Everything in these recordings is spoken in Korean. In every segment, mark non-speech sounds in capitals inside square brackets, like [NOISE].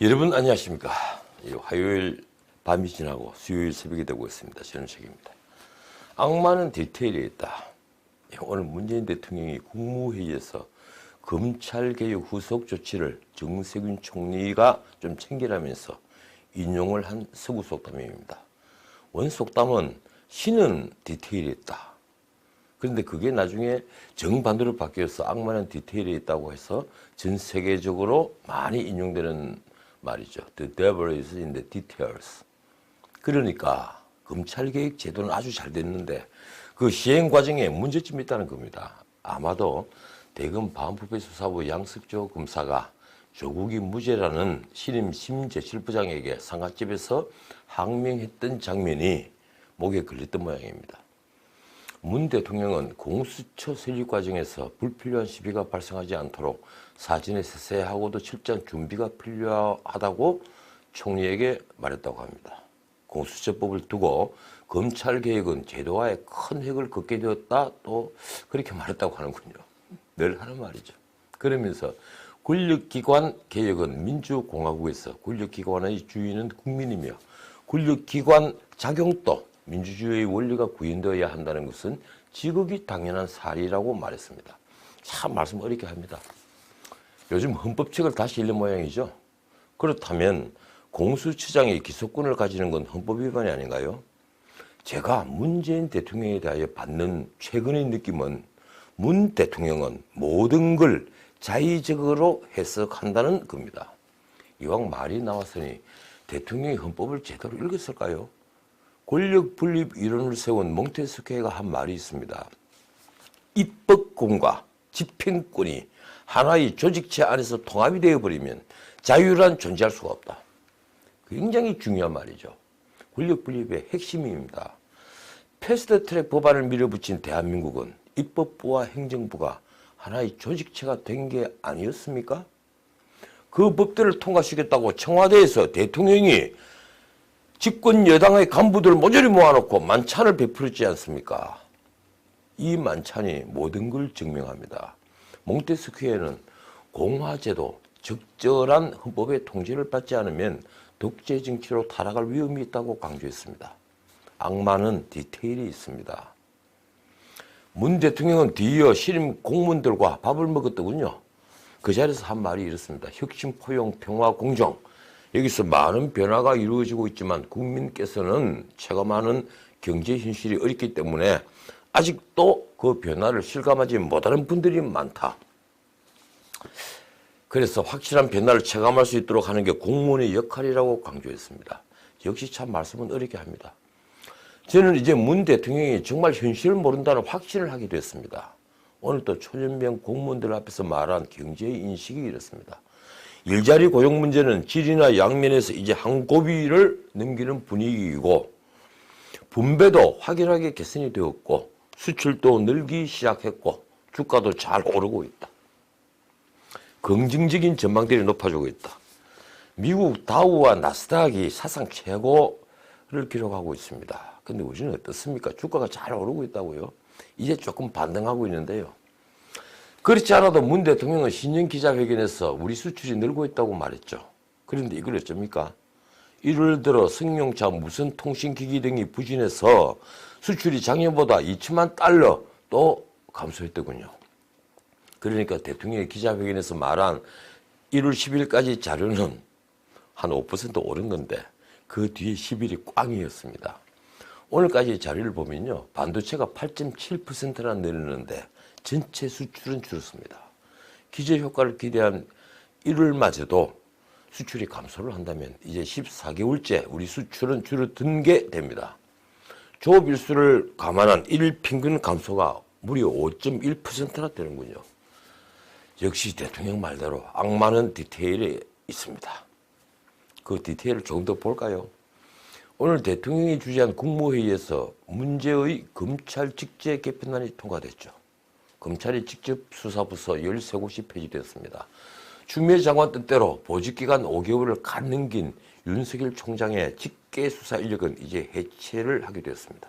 여러분 안녕하십니까? 이 화요일 밤이 지나고 수요일 새벽이 되고 있습니다. 저는 책입니다. 악마는 디테일에 있다. 오늘 문재인 대통령이 국무회의에서 검찰개혁 후속 조치를 정세균 총리가 좀 챙기라면서 인용을 한 서구 속담입니다. 원 속담은 신은 디테일에 있다. 그런데 그게 나중에 정반대로 바뀌어서 악마는 디테일에 있다고 해서 전 세계적으로 많이 인용되는 말이죠. The devil is in the details. 그러니까 검찰개혁 제도는 아주 잘 됐는데 그 시행 과정에 문제점이 있다는 겁니다. 아마도 대검 반부패 수사부 양석조 검사가 조국이 무죄라는 신임 심제실부장에게 상가집에서 항명했던 장면이 목에 걸렸던 모양입니다. 문 대통령은 공수처 설립 과정에서 불필요한 시비가 발생하지 않도록 사진에 세세하고도 철저한 준비가 필요하다고 총리에게 말했다고 합니다. 공수처법을 두고 검찰 개혁은 제도화에 큰 획을 긋게 되었다 또 그렇게 말했다고 하는군요. 늘 하는 말이죠. 그러면서 권력기관 개혁은 민주공화국에서 권력기관의 주인은 국민이며 권력기관 작용도 민주주의의 원리가 구현되어야 한다는 것은 지극히 당연한 사실이라고 말했습니다. 참 말씀 어렵게 합니다. 요즘 헌법책을 다시 읽는 모양이죠. 그렇다면 공수처장이 기소권을 가지는 건 헌법 위반이 아닌가요? 제가 문재인 대통령에 대하여 받는 최근의 느낌은 문 대통령은 모든 걸 자의적으로 해석한다는 겁니다. 이왕 말이 나왔으니 대통령이 헌법을 제대로 읽었을까요? 권력 분립 이론을 세운 몽테스케가 한 말이 있습니다. 입법권과 집행권이 하나의 조직체 안에서 통합이 되어버리면 자유란 존재할 수가 없다. 굉장히 중요한 말이죠. 권력 분립의 핵심입니다. 패스트 트랙 법안을 밀어붙인 대한민국은 입법부와 행정부가 하나의 조직체가 된 게 아니었습니까? 그 법들을 통과시켰다고 청와대에서 대통령이 집권 여당의 간부들 모조리 모아놓고 만찬을 베풀었지 않습니까? 이 만찬이 모든 걸 증명합니다. 몽테스큐에는 공화제도 적절한 헌법의 통제를 받지 않으면 독재 정치로 타락할 위험이 있다고 강조했습니다. 악마는 디테일이 있습니다. 문 대통령은 뒤이어 신임 공무원들과 밥을 먹었더군요. 그 자리에서 한 말이 이렇습니다. 혁신, 포용, 평화, 공정. 여기서 많은 변화가 이루어지고 있지만 국민께서는 체감하는 경제 현실이 어렵기 때문에 아직도 그 변화를 실감하지 못하는 분들이 많다. 그래서 확실한 변화를 체감할 수 있도록 하는 게 공무원의 역할이라고 강조했습니다. 역시 참 말씀은 어렵게 합니다. 저는 이제 문 대통령이 정말 현실을 모른다는 확신을 하게 됐습니다. 오늘 또 초년병 공무원들 앞에서 말한 경제의 인식이 이렇습니다. 일자리 고용 문제는 질이나 양면에서 이제 한 고비를 넘기는 분위기이고 분배도 확연하게 개선이 되었고 수출도 늘기 시작했고 주가도 잘 오르고 있다. 긍정적인 전망들이 높아지고 있다. 미국 다우와 나스닥이 사상 최고를 기록하고 있습니다. 근데 우리는 어떻습니까? 주가가 잘 오르고 있다고요. 이제 조금 반등하고 있는데요. 그렇지 않아도 문 대통령은 신년 기자회견에서 우리 수출이 늘고 있다고 말했죠. 그런데 이걸 어쩝니까? 1월 들어 승용차 무선 통신기기 등이 부진해서 수출이 작년보다 2천만 달러 또 감소했더군요. 그러니까 대통령이 기자회견에서 말한 1월 10일까지 자료는 한 5% 오른 건데 그 뒤에 10일이 꽝이었습니다. 오늘까지 자료를 보면요. 반도체가 8.7%나 내렸는데 전체 수출은 줄었습니다. 기저 효과를 기대한 1월마저도 수출이 감소를 한다면 이제 14개월째 우리 수출은 줄어든 게 됩니다. 조업 일수를 감안한 1일 평균 감소가 무려 5.1%나 되는군요. 역시 대통령 말대로 악마는 디테일에 있습니다. 그 디테일을 조금 더 볼까요? 오늘 대통령이 주재한 국무회의에서 문제의 검찰 직제 개편안이 통과됐죠. 검찰이 직접 수사부서 13곳이 폐지됐습니다. 추미애 장관 뜻대로 보직기간 5개월을 갓 넘긴 윤석열 총장의 직계 수사 인력은 이제 해체를 하게 되었습니다.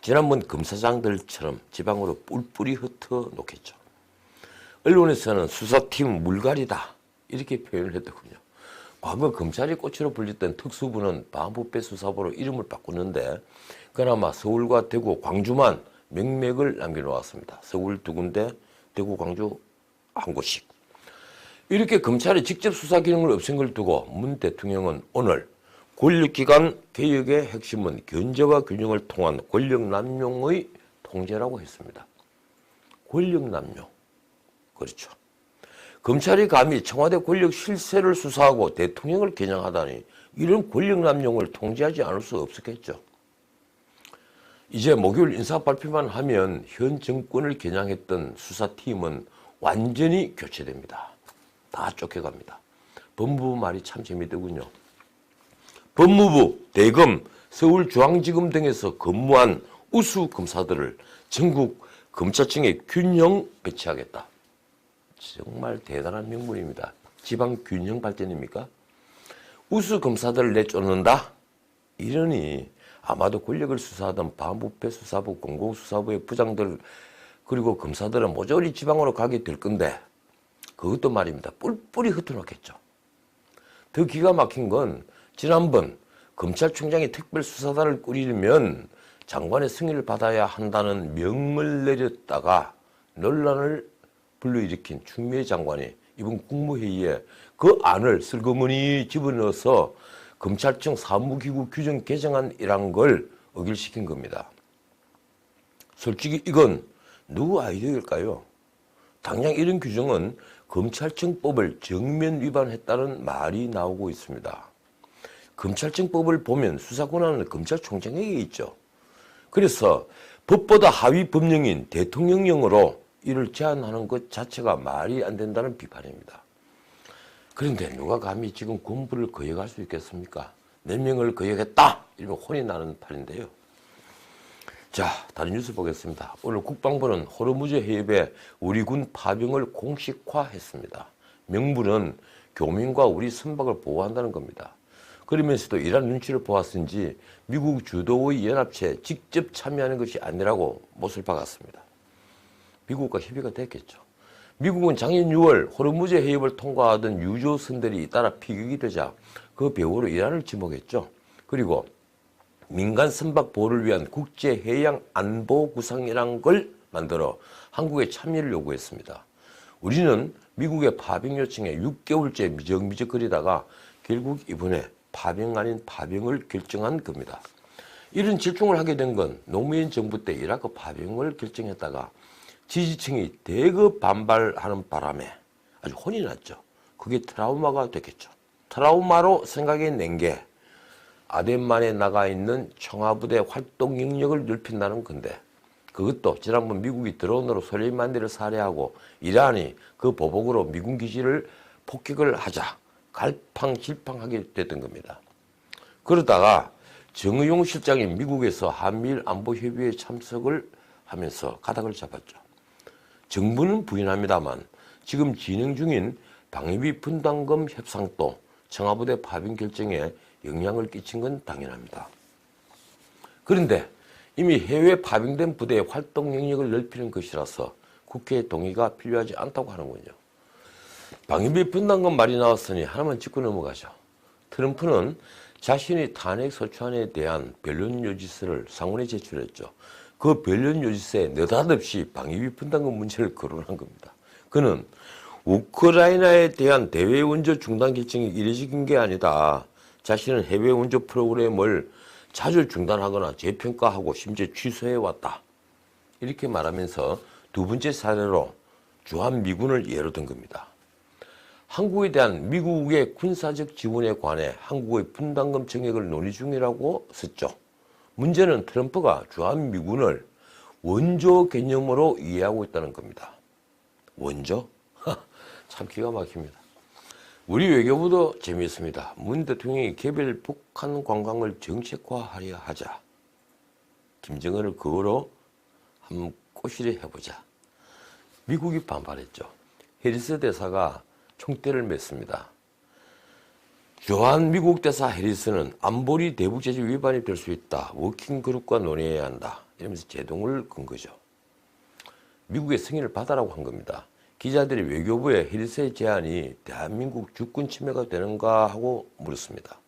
지난번 검사장들처럼 지방으로 뿔뿔이 흩어 놓겠죠. 언론에서는 수사팀 물갈이다 이렇게 표현을 했더군요. 과거 검찰이 꽃으로 불렸던 특수부는 반부패 수사부로 이름을 바꾸는데 그나마 서울과 대구, 광주만 명맥을 남겨놓았습니다. 서울 두 군데, 대구, 광주 한 곳씩. 이렇게 검찰이 직접 수사 기능을 없앤 걸 두고 문 대통령은 오늘 권력기관 개혁의 핵심은 견제와 균형을 통한 권력 남용의 통제라고 했습니다. 권력 남용. 그렇죠. 검찰이 감히 청와대 권력 실세를 수사하고 대통령을 겨냥하다니 이런 권력 남용을 통제하지 않을 수 없었겠죠. 이제 목요일 인사 발표만 하면 현 정권을 겨냥했던 수사팀은 완전히 교체됩니다. 다 쫓겨갑니다. 법무부 말이 참 재미있더군요. 법무부, 대검, 서울중앙지검 등에서 근무한 우수 검사들을 전국 검찰청에 균형 배치하겠다. 정말 대단한 명분입니다. 지방 균형 발전입니까? 우수 검사들을 내쫓는다? 이러니 아마도 권력을 수사하던 반부패 수사부, 공공수사부의 부장들 그리고 검사들은 모조리 지방으로 가게 될 건데 그것도 말입니다. 뿔뿔이 흩어놓겠죠. 더 기가 막힌 건 지난번 검찰총장이 특별수사단을 꾸리려면 장관의 승인을 받아야 한다는 명을 내렸다가 논란을 불러일으킨 추미애 장관이 이번 국무회의에 그 안을 슬그머니 집어넣어서 검찰청 사무기구 규정 개정안이란 걸 어길시킨 겁니다. 솔직히 이건 누구 아이디어일까요? 당장 이런 규정은 검찰청법을 정면 위반했다는 말이 나오고 있습니다. 검찰청법을 보면 수사 권한은 검찰총장에게 있죠. 그래서 법보다 하위 법령인 대통령령으로 이를 제한하는 것 자체가 말이 안 된다는 비판입니다. 그런데 누가 감히 지금 군부를 거역할 수 있겠습니까? 몇 명을 거역했다! 이러면 혼이 나는 판인데요. 자, 다른 뉴스 보겠습니다. 오늘 국방부는 호르무즈 해협에 우리 군 파병을 공식화했습니다. 명분은 교민과 우리 선박을 보호한다는 겁니다. 그러면서도 이란 눈치를 보았은지 미국 주도의 연합체에 직접 참여하는 것이 아니라고 못을 박았습니다. 미국과 협의가 됐겠죠. 미국은 작년 6월 호르무즈 해협을 통과하던 유조선들이 잇따라 피격이 되자 그 배후로 이란을 지목했죠. 그리고 민간 선박 보호를 위한 국제 해양 안보 구상이란 걸 만들어 한국에 참여를 요구했습니다. 우리는 미국의 파병 요청에 6개월째 미적미적거리다가 결국 이번에 파병 아닌 파병을 결정한 겁니다. 이런 질중을 하게 된 건 노무현 정부 때 이라크 파병을 결정했다가 지지층이 대거 반발하는 바람에 아주 혼이 났죠. 그게 트라우마가 됐겠죠. 트라우마로 생각해 낸 게 아덴만에 나가 있는 청와부대 활동 영역을 넓힌다는 건데 그것도 지난번 미국이 드론으로 솔레이만디를 살해하고 이란이 그 보복으로 미군 기지를 폭격을 하자 갈팡질팡하게 됐던 겁니다. 그러다가 정의용 실장이 미국에서 한미일 안보협의회에 참석을 하면서 가닥을 잡았죠. 정부는 부인합니다만 지금 진행 중인 방위비 분담금 협상도 청와부대 파병 결정에 영향을 끼친 건 당연합니다. 그런데 이미 해외 파병된 부대의 활동 영역을 넓히는 것이라서 국회의 동의가 필요하지 않다고 하는군요. 방위비 분담금 말이 나왔으니 하나만 짚고 넘어가죠. 트럼프는 자신이 탄핵 소추안에 대한 변론 요지서를 상원에 제출했죠. 그 변론 요지서에 느닷없이 방위비 분담금 문제를 거론한 겁니다. 그는 우크라이나에 대한 대외 원조 중단 결정이 이례적인 게 아니다. 자신은 해외 원조 프로그램을 자주 중단하거나 재평가하고 심지어 취소해 왔다. 이렇게 말하면서 두 번째 사례로 주한 미군을 예로 든 겁니다. 한국에 대한 미국의 군사적 지원에 관해 한국의 분담금 정액을 논의 중이라고 썼죠. 문제는 트럼프가 주한 미군을 원조 개념으로 이해하고 있다는 겁니다. 원조? [LAUGHS] 참 기가 막힙니다. 우리 외교부도 재미있습니다. 문 대통령이 개별 북한 관광을 정책화하려 하자. 김정은을 그거로 한번 꼬시려 해보자. 미국이 반발했죠. 해리스 대사가 총대를 맸습니다. 주한 미국 대사 해리스는 안보리 대북 제재 위반이 될 수 있다. 워킹그룹과 논의해야 한다. 이러면서 제동을 건 거죠. 미국의 승인을 받아라고 한 겁니다. 기자들이 외교부의 해리스의 제안이 대한민국 주권 침해가 되는가 하고 물었습니다.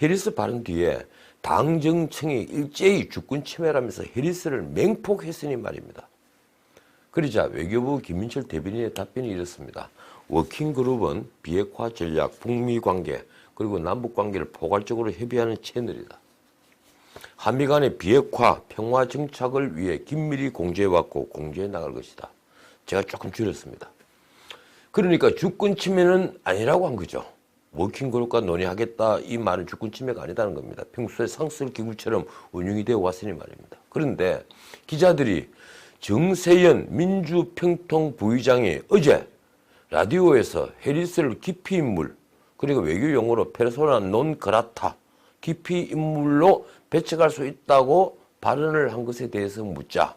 해리스 발언 뒤에 당 정청이 일제히 주권 침해라면서 해리스를 맹폭했으니 말입니다. 그러자 외교부 김민철 대변인의 답변이 이렇습니다. 워킹그룹은 비핵화 전략, 북미 관계, 그리고 남북 관계를 포괄적으로 협의하는 채널이다. 한미 간의 비핵화, 평화 정착을 위해 긴밀히 공조해왔고 공조해 나갈 것이다. 제가 조금 줄였습니다. 그러니까 주권 침해는 아니라고 한 거죠. 워킹그룹과 논의하겠다 이 말은 주권 침해가 아니다는 겁니다. 평소에 상설 기구처럼 운영이 되어 왔으니 말입니다. 그런데 기자들이 정세현 민주평통 부의장이 어제 라디오에서 해리스를 기피 인물 그리고 외교 용어로 페르소나 논 그라타 기피 인물로 배척할 수 있다고 발언을 한 것에 대해서 묻자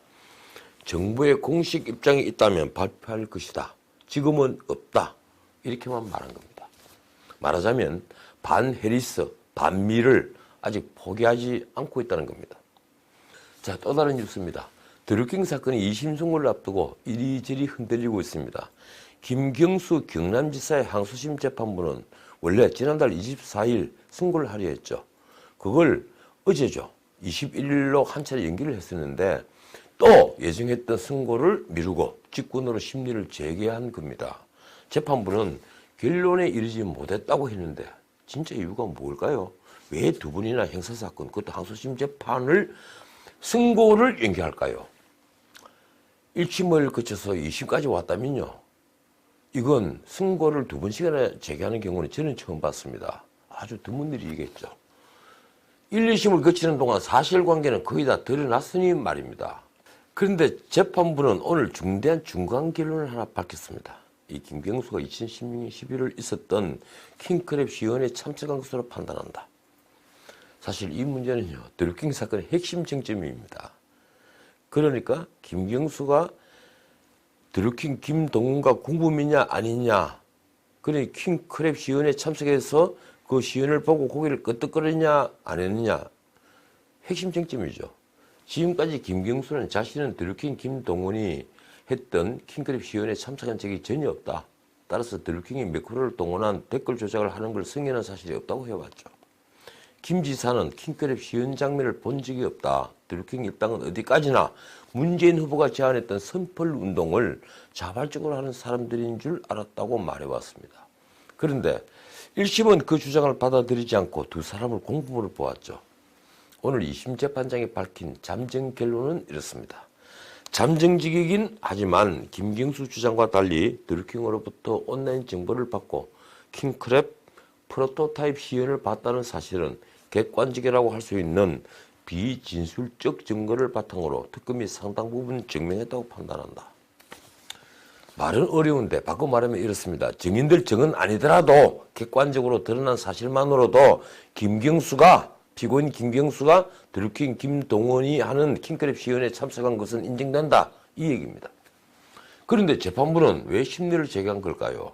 정부의 공식 입장이 있다면 발표할 것이다. 지금은 없다. 이렇게만 말한 겁니다. 말하자면 반 해리스, 반미를 아직 포기하지 않고 있다는 겁니다. 자, 또 다른 뉴스입니다. 드루킹 사건이 2심 선고를 앞두고 이리저리 흔들리고 있습니다. 김경수 경남지사의 항소심 재판부는 원래 지난달 24일 선고를 하려 했죠. 그걸 어제죠. 21일로 한 차례 연기를 했었는데 또 예정했던 선고를 미루고 직권으로 심리를 재개한 겁니다. 재판부는 결론에 이르지 못했다고 했는데 진짜 이유가 뭘까요? 왜 두 분이나 형사사건 그것도 항소심 재판을 선고를 연기할까요? 1심을 거쳐서 2심까지 왔다면요. 이건 선고를 두 번씩이나 재개하는 경우는 저는 처음 봤습니다. 아주 드문 일이겠죠. 1, 2심을 거치는 동안 사실관계는 거의 다 드러났으니 말입니다. 그런데 재판부는 오늘 중대한 중간 결론을 하나 밝혔습니다. 이 김경수가 2016년 11월 있었던 킹크랩 시연에 참석한 것으로 판단한다. 사실 이 문제는요, 드루킹 사건의 핵심 쟁점입니다. 그러니까 김경수가 드루킹 김동훈과 공범이냐 아니냐, 그래 킹크랩 시연에 참석해서 그 시연을 보고 고개를 끄덕거리냐 안 했느냐, 핵심 쟁점이죠. 지금까지 김경수는 자신은 드루킹 김동훈이 했던 킹크랩 시연에 참석한 적이 전혀 없다. 따라서 드루킹이 매크로를 동원한 댓글 조작을 하는 걸 승인한 사실이 없다고 해왔죠. 김 지사는 킹크랩 시연 장면을 본 적이 없다. 드루킹 입당은 어디까지나 문재인 후보가 제안했던 선펄 운동을 자발적으로 하는 사람들인 줄 알았다고 말해왔습니다. 그런데 1심은 그 주장을 받아들이지 않고 두 사람을 공범으로 보았죠. 오늘 2심 재판장이 밝힌 잠정 결론은 이렇습니다. 잠정직이긴 하지만 김경수 주장과 달리 드루킹으로부터 온라인 정보를 받고 킹크랩 프로토타입 시연을 봤다는 사실은 객관적이라고 할 수 있는 비진술적 증거를 바탕으로 특검이 상당 부분 증명했다고 판단한다. 말은 어려운데 바꿔 말하면 이렇습니다. 증인들 증은 아니더라도 객관적으로 드러난 사실만으로도 김경수가 피고인 김경수가 드루킹 김동원이 하는 킹크랩 시연에 참석한 것은 인정된다. 이 얘기입니다. 그런데 재판부는 왜 심리를 제기한 걸까요?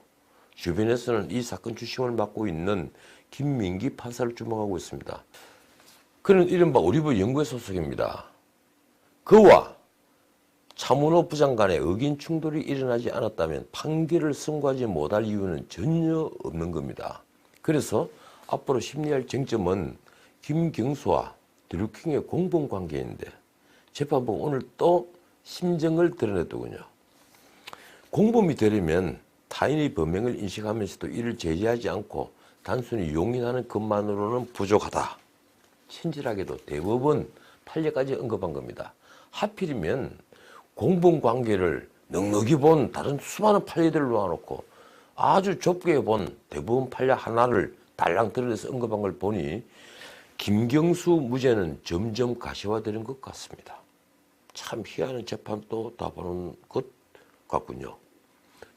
주변에서는 이 사건 주심을 맡고 있는 김민기 판사를 주목하고 있습니다. 그는 이른바 우리부 연구회 소속입니다. 그와 차문호 부장 간의 의견 충돌이 일어나지 않았다면 판결을 선고하지 못할 이유는 전혀 없는 겁니다. 그래서 앞으로 심리할 쟁점은 김경수와 드루킹의 공범 관계인데 재판부 오늘 또 심정을 드러냈더군요. 공범이 되려면 타인의 범행을 인식하면서도 이를 제지하지 않고 단순히 용인하는 것만으로는 부족하다. 친절하게도 대법원 판례까지 언급한 겁니다. 하필이면 공범 관계를 넉넉히 본 다른 수많은 판례들을 놓아놓고 아주 좁게 본 대법원 판례 하나를 달랑 드러내서 언급한 걸 보니 김경수 무죄는 점점 가시화되는 것 같습니다. 참 희한한 재판도 다 보는 것 같군요.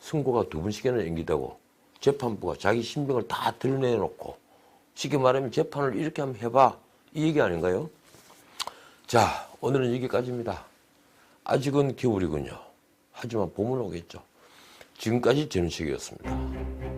선고가 두 번씩이나 연기되고 재판부가 자기 신병을 다 드러내놓고 쉽게 말하면 재판을 이렇게 한번 해봐 이 얘기 아닌가요? 자 오늘은 여기까지입니다. 아직은 겨울이군요. 하지만 봄은 오겠죠. 지금까지 전우식이었습니다.